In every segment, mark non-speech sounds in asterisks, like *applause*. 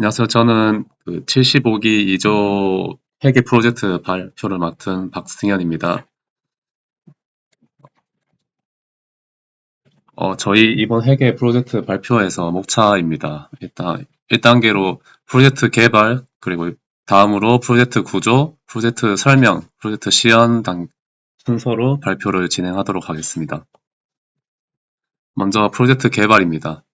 안녕하세요. 저는 그 75기 2조 회계 프로젝트 발표를 맡은 박승현입니다. 어, 저희 이번 회계 프로젝트 발표에서 목차입니다. 일단 1단계로 프로젝트 개발, 그리고 다음으로 프로젝트 구조, 프로젝트 설명, 프로젝트 시연 단 순서로 발표를 진행하도록 하겠습니다. 먼저 프로젝트 개발입니다.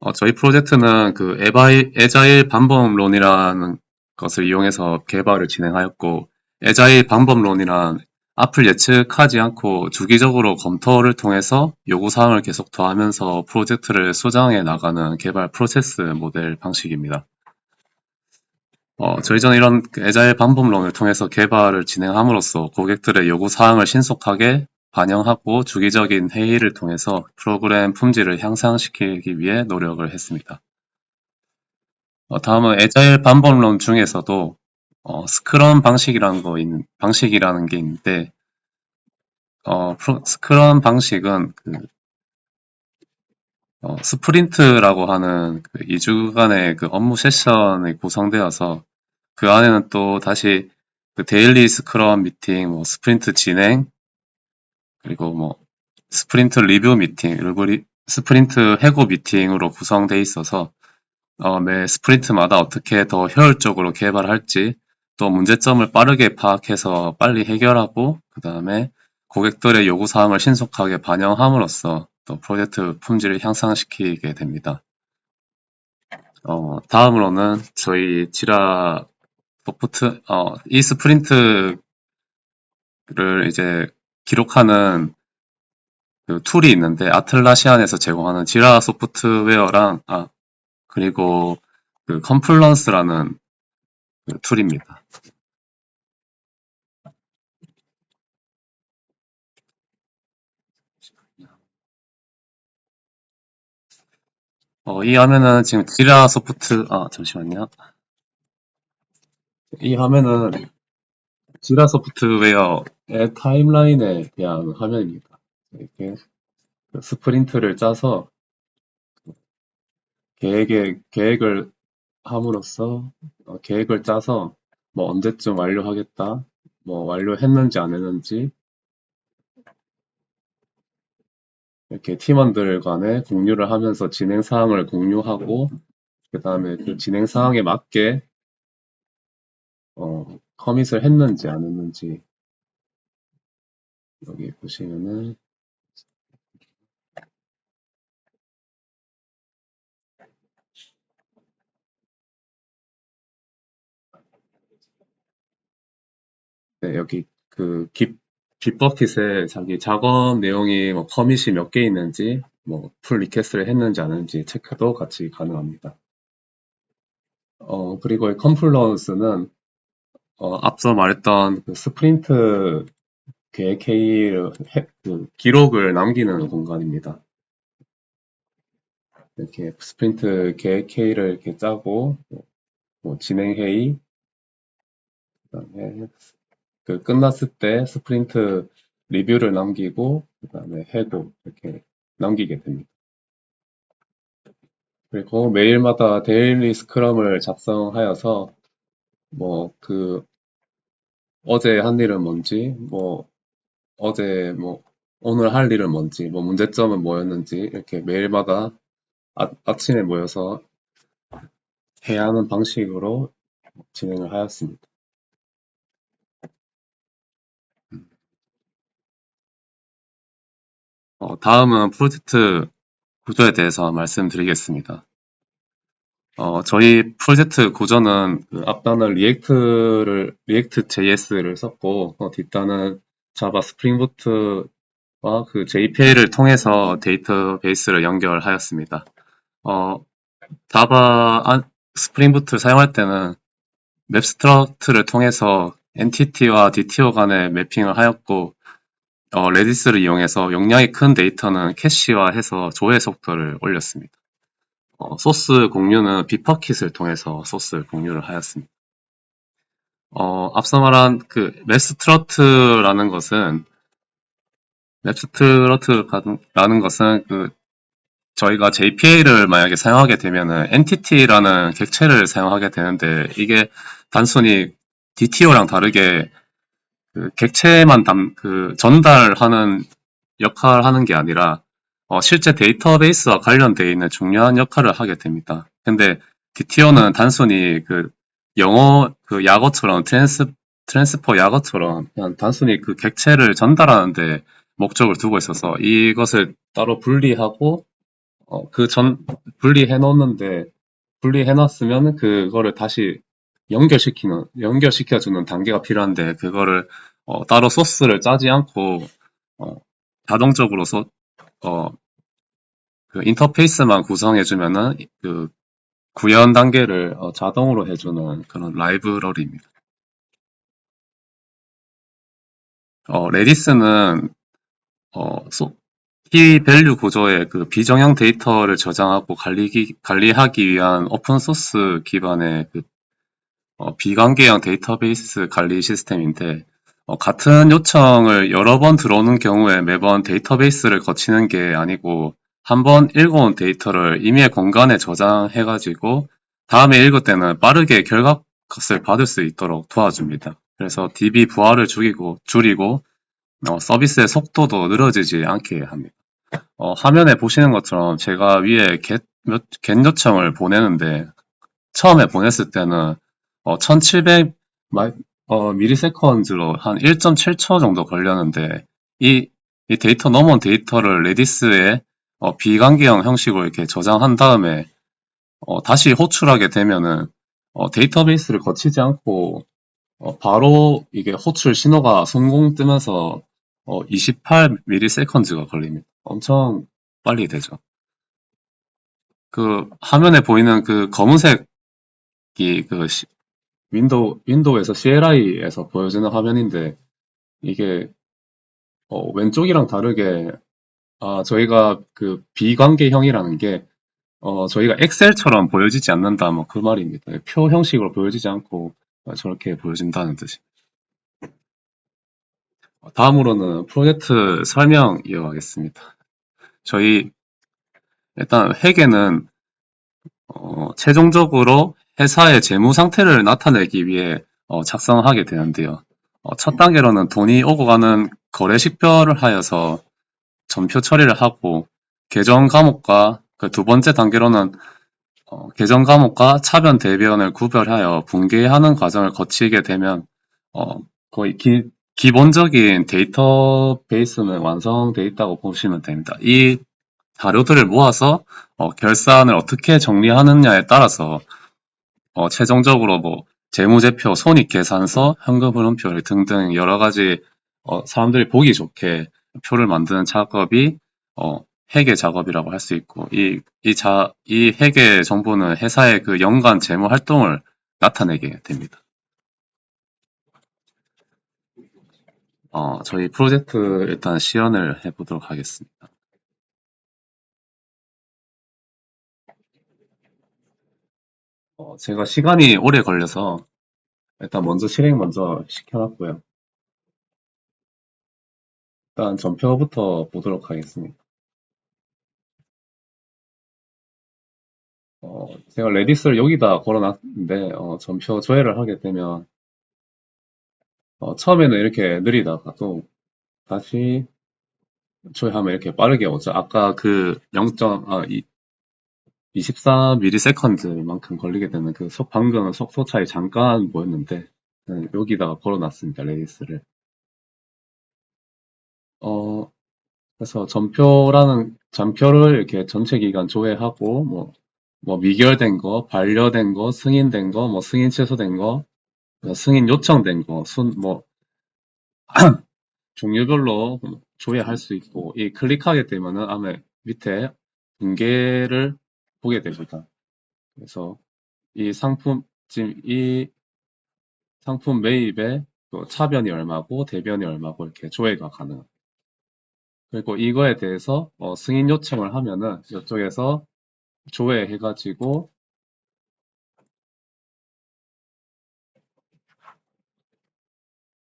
어, 저희 프로젝트는 그 에바이, 에자일 방법론이라는 것을 이용해서 개발을 진행하였고, 에자일 방법론이란 앞을 예측하지 않고 주기적으로 검토를 통해서 요구사항을 계속 더하면서 프로젝트를 수정해 나가는 개발 프로세스 모델 방식입니다. 어, 저희 는 이런 에자일 방법론을 통해서 개발을 진행함으로써 고객들의 요구사항을 신속하게 반영하고 주기적인 회의를 통해서 프로그램 품질을 향상시키기 위해 노력을 했습니다. 어, 다음은 에자일 방법론 중에서도 어, 스크럼 방식이라는 거 있는 방식이라는 게 있는데 어, 프로, 스크럼 방식은 그 어, 스프린트라고 하는 그 2주간의 그 업무 세션이 구성되어서 그 안에는 또 다시 그 데일리 스크럼 미팅, 뭐 스프린트 진행, 그리고 뭐 스프린트 리뷰 미팅, 그리고 스프린트 해고 미팅으로 구성되어 있어서 어, 매 스프린트마다 어떻게 더 효율적으로 개발할지 또 문제점을 빠르게 파악해서 빨리 해결하고 그 다음에 고객들의 요구사항을 신속하게 반영함으로써 또 프로젝트 품질을 향상시키게 됩니다. 어, 다음으로는 저희 지라 소프트, 어, 이 스프린트를 이제 기록하는 그 툴이 있는데 아틀라시안에서 제공하는 지라 소프트웨어랑 아 그리고 그 컴플런스라는 그 툴입니다. 어, 이 화면은 지금 지라 소프트 아 잠시만요. 이 화면은 지라 소프트웨어의 타임라인에 대한 화면입니다. 이렇게 그 스프린트를 짜서 계획에, 계획을 함으로써 어, 계획을 짜서 뭐 언제쯤 완료하겠다, 뭐 완료했는지 안 했는지 이렇게 팀원들 간에 공유를 하면서 진행 사항을 공유하고 그 다음에 그 진행 사항에 맞게 어, 커밋을 했는지 안 했는지 여기 보시면은 네, 여기 그 깃, 깃버킷에 자기 작업 내용이 뭐 커밋이 몇 개 있는지 뭐풀 리퀘스트를 했는지 안 했는지 체크도 같이 가능합니다. 어, 그리고 이 컴플런스는 어, 앞서 말했던 그 스프린트 계획 회의를 그 기록을 남기는 공간입니다. 이렇게 스프린트 계획 회의를 이렇게 짜고 뭐 진행 회의, 그다음에 그 끝났을 때 스프린트 리뷰를 남기고 그다음에 해고 이렇게 남기게 됩니다. 그리고 매일마다 데일리 스크럼을 작성하여서 뭐 그 어제 한 일은 뭔지 뭐 어제 뭐 오늘 할 일은 뭔지 뭐 문제점은 뭐였는지 이렇게 매일마다 아, 아침에 모여서 해야 하는 방식으로 진행을 하였습니다. 어, 다음은 프로젝트 구조에 대해서 말씀드리겠습니다. 어, 저희 프로젝트 구조는 그 앞단은 리액트를, 리액트 JS를 썼고, 어, 뒷단은 자바 스프링부트와 그 JPA를 통해서 데이터베이스를 연결하였습니다. 어, 자바 스프링부트 사용할 때는 맵스트럭트를 통해서 엔티티와 DTO 간의 매핑을 하였고, 어, 레디스를 이용해서 용량이 큰 데이터는 캐시화해서 조회 속도를 올렸습니다. 어, 소스 공유는 비퍼킷을 통해서 소스 공유를 하였습니다. 어, 앞서 말한 그 맵스트러트라는 것은 맵스트러트라는 것은 그 저희가 JPA를 만약에 사용하게 되면은 entity라는 객체를 사용하게 되는데 이게 단순히 DTO랑 다르게 그 객체만 담, 그 전달하는 역할을 하는 게 아니라 어, 실제 데이터베이스와 관련되어 있는 중요한 역할을 하게 됩니다. 근데 DTO는 단순히 그 영어 그 약어처럼 트랜스 트랜스퍼 약어처럼 그냥 단순히 그 객체를 전달하는데 목적을 두고 있어서 이것을 따로 분리하고 어, 그 전 분리해 놓는데 분리해 놨으면 그거를 다시 연결시키는 연결시켜 주는 단계가 필요한데 그거를 어, 따로 소스를 짜지 않고 어, 자동적으로 소, 어, 그 인터페이스만 구성해주면은 그 구현 단계를 어, 자동으로 해주는 그런 라이브러리입니다. 어, 레디스는 어, 소, 키 밸류 구조의 그 비정형 데이터를 저장하고 관리기, 관리하기 위한 오픈 소스 기반의 그 어, 비관계형 데이터베이스 관리 시스템인데 어, 같은 요청을 여러 번 들어오는 경우에 매번 데이터베이스를 거치는 게 아니고 한 번 읽어온 데이터를 임의 공간에 저장해가지고 다음에 읽을 때는 빠르게 결과값을 받을 수 있도록 도와줍니다. 그래서 DB 부하를 줄이고, 줄이고 어, 서비스의 속도도 느려지지 않게 합니다. 어, 화면에 보시는 것처럼 제가 위에 get, 몇- get 요청을 보내는데 처음에 보냈을 때는 어, 1700 마, 어, 미리세컨즈로 한 1.7초 정도 걸렸는데 이, 이 데이터 넘어온 데이터를 레디스에 어, 비관계형 형식으로 이렇게 저장한 다음에 어, 다시 호출하게 되면은 어, 데이터베이스를 거치지 않고 어, 바로 이게 호출 신호가 성공 뜨면서 어, 28ms가 걸립니다. 엄청 빨리 되죠. 그 화면에 보이는 그 검은색이 그 시- 윈도우 윈도우에서 CLI에서 보여지는 화면인데 이게 어, 왼쪽이랑 다르게 아, 저희가 그 비관계형이라는 게 어, 저희가 엑셀처럼 보여지지 않는다 뭐 그 말입니다. 표 형식으로 보여지지 않고 어, 저렇게 보여진다는 뜻이. 어, 다음으로는 프로젝트 설명 이어가겠습니다. 저희 일단 회계는 어, 최종적으로 회사의 재무 상태를 나타내기 위해 어, 작성하게 되는데요. 어, 첫 단계로는 돈이 오고 가는 거래 식별을 하여서 전표 처리를 하고 계정 과목과 그 두 번째 단계로는 어, 계정 과목과 차변 대변을 구별하여 분개하는 과정을 거치게 되면 어, 거의 기, 기본적인 데이터베이스는 완성되어 있다고 보시면 됩니다. 이 자료들을 모아서 어, 결산을 어떻게 정리하느냐에 따라서 어, 최종적으로 뭐 재무제표, 손익계산서, 현금흐름표 등등 여러 가지 어, 사람들이 보기 좋게 표를 만드는 작업이 어, 회계 작업이라고 할 수 있고 이, 이, 자, 이 회계 정보는 회사의 그 연간 재무 활동을 나타내게 됩니다. 어, 저희 프로젝트 일단 시연을 해보도록 하겠습니다. 어, 제가 시간이 오래 걸려서 일단 먼저 실행 먼저 시켜놨고요. 일단 전표부터 보도록 하겠습니다. 어, 제가 레디스를 여기다 걸어놨는데 어, 전표 조회를 하게 되면 어, 처음에는 이렇게 느리다가도 다시 조회하면 이렇게 빠르게 오죠. 아까 그 0. 아, 이, 24ms만큼 걸리게 되는 그 속, 방금 속도 차이 잠깐 보였는데 네, 여기다가 걸어놨습니다. 레디스를. 어, 그래서 전표라는 전표를 이렇게 전체 기간 조회하고 뭐, 뭐 미결된 거, 반려된 거, 승인된 거, 뭐 승인 취소된 거, 뭐 승인 요청된 거, 순, 뭐 *clears throat* 종류별로 조회할 수 있고 이 클릭하게 되면은 아마 밑에 분계를 보게 됩니다. 그래서 이 상품 지금 이 상품 매입의 그 차변이 얼마고 대변이 얼마고 이렇게 조회가 가능. 그리고 이거에 대해서 어, 승인 요청을 하면은 이쪽에서 조회해가지고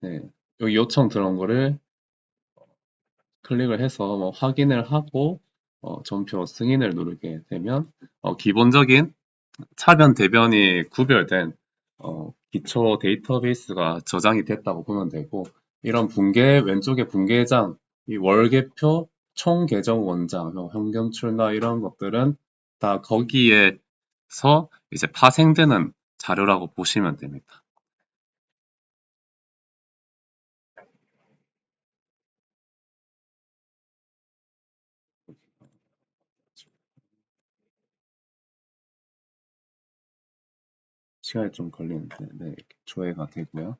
네, 여기 요청 들어온 거를 클릭을 해서 뭐 확인을 하고 어, 전표 승인을 누르게 되면 어, 기본적인 차변 대변이 구별된 어, 기초 데이터베이스가 저장이 됐다고 보면 되고 이런 분계 왼쪽에 분계장, 이 월계표, 총 계정 원장, 뭐 현금 출나 이런 것들은 다 거기에서 이제 파생되는 자료라고 보시면 됩니다. 시간이 좀 걸리는데 네, 조회가 되고요.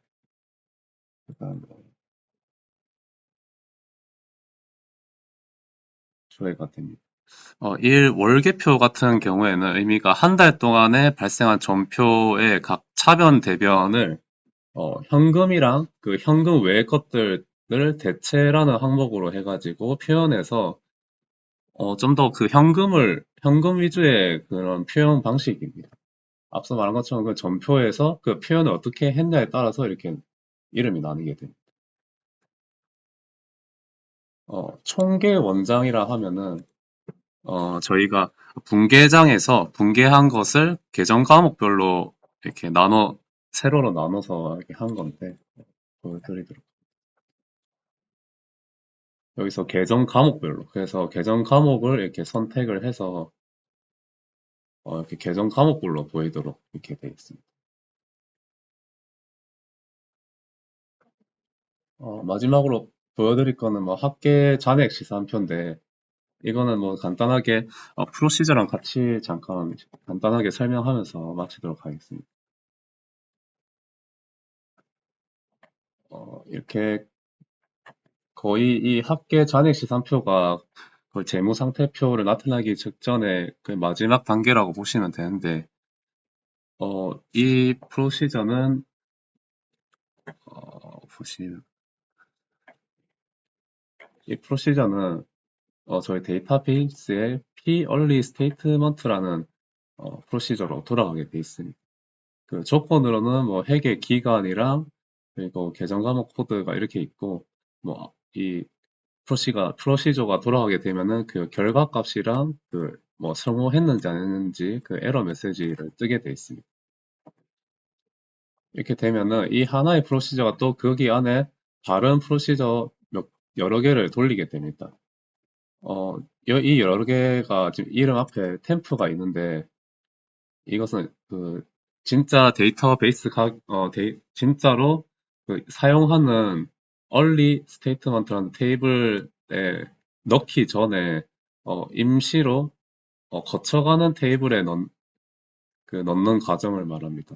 그다음에 조회가 됩니다. 어, 1 월계표 같은 경우에는 의미가 한 달 동안에 발생한 전표의 각 차변 대변을 어, 현금이랑 그 현금 외의 것들을 대체라는 항목으로 해가지고 표현해서 어, 좀 더 그 현금을 현금 위주의 그런 표현 방식입니다. 앞서 말한 것처럼 그 전표에서 그 표현을 어떻게 했냐에 따라서 이렇게 이름이 나뉘게 됩니다. 어, 총계 원장이라 하면은 어, 저희가 분계장에서 분계한 것을 계정 과목별로 이렇게 나눠 세로로 나눠서 이렇게 한 건데 보여드리도록. 여기서 계정 과목별로 그래서 계정 과목을 이렇게 선택을 해서 어, 이렇게 계정 과목별로 보이도록 이렇게 되어 있습니다. 어, 마지막으로 보여드릴 거는 뭐 합계 잔액 시산표인데 이거는 뭐 간단하게 어, 프로시저랑 같이 잠깐 간단하게 설명하면서 마치도록 하겠습니다. 어, 이렇게 거의 이 합계 잔액 시산표가 그 재무 상태표를 나타나기 직전에 그 마지막 단계라고 보시면 되는데 어, 이 프로시저는 어, 보시면 이 프로시저는 어, 저희 데이터베이스의 P early statement라는 어, 프로시저로 돌아가게 돼 있습니다. 그 조건으로는 뭐 회계 기간이랑 그리고 계정 과목 코드가 이렇게 있고 뭐 이 프로시가 프로시저가 돌아가게 되면은 그 결과 값이랑 그 뭐 성공했는지 안 했는지 그 에러 메시지를 뜨게 돼 있습니다. 이렇게 되면은 이 하나의 프로시저가 또 거기 안에 다른 프로시저 몇, 여러 개를 돌리게 됩니다. 어, 여- 이 여러 개가 지금 이름 앞에 템프가 있는데 이것은 그 진짜 데이터베이스 가, 어, 데이, 진짜로 그 사용하는 early statement라는 테이블에 넣기 전에 어, 임시로 어, 거쳐가는 테이블에 넣, 그 넣는 과정을 말합니다.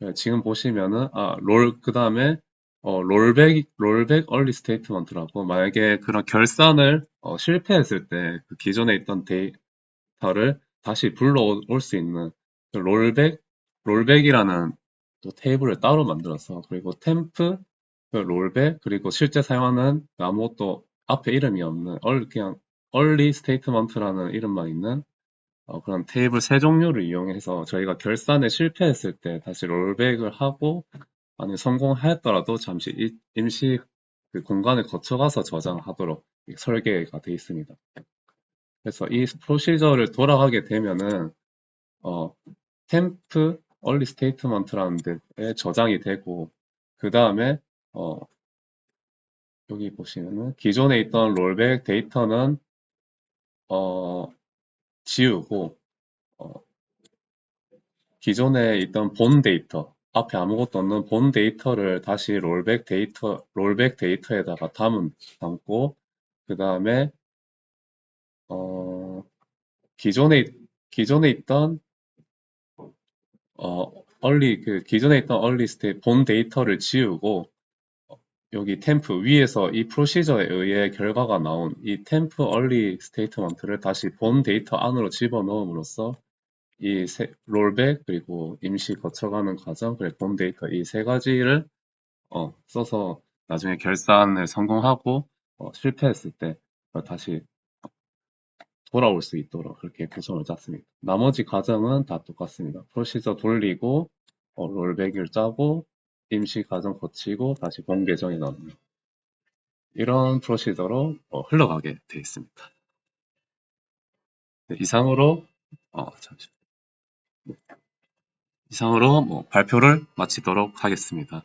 네, 지금 보시면은 아, 롤 그 다음에 어, 롤백 롤백 early statement라고 만약에 그런 결산을 어, 실패했을 때 그 기존에 있던 데이터를 다시 불러올 수 있는 그 롤백 롤백이라는 또 테이블을 따로 만들어서 그리고 템프 그 롤백 그리고 실제 사용하는 아무것도 앞에 이름이 없는 얼 그냥 early statement라는 이름만 있는 어, 그런 테이블 세 종류를 이용해서 저희가 결산에 실패했을 때 다시 롤백을 하고 아니 성공하였더라도 잠시 이- 임시 그 공간을 거쳐가서 저장하도록 설계가 되어 있습니다. 그래서 이 프로시저를 돌아가게 되면은 어, 템프 early statement라는 데에 저장이 되고 그 다음에 어, 여기 보시면은 기존에 있던 롤백 데이터는 어, 지우고 어, 기존에 있던 본 데이터 앞에 아무것도 없는 본 데이터를 다시 롤백 데이터 롤백 데이터에다가 담은 담고 그 다음에 어, 기존에 기존에 있던 어, 얼리 그 기존에 있던 얼리 스테이트 본 데이터를 지우고 어, 여기 템프 위에서 이 프로시저에 의해 결과가 나온 이 템프 얼리 스테이트먼트를 다시 본 데이터 안으로 집어넣음으로써 이 세- 롤백 그리고 임시 거쳐가는 과정 그리고 본 데이터 이 세 가지를 어, 써서 나중에 결산을 성공하고 어, 실패했을 때 어, 다시 돌아올 수 있도록 그렇게 구성을 짰습니다. 나머지 과정은 다 똑같습니다. 프로시저 돌리고 어, 롤백을 짜고 임시 가정 거치고 다시 본 계정에 넣는 이런 프로시더로 어, 흘러가게 되어 있습니다. 네, 이상으로 어, 잠시 네. 이상으로 뭐 발표를 마치도록 하겠습니다.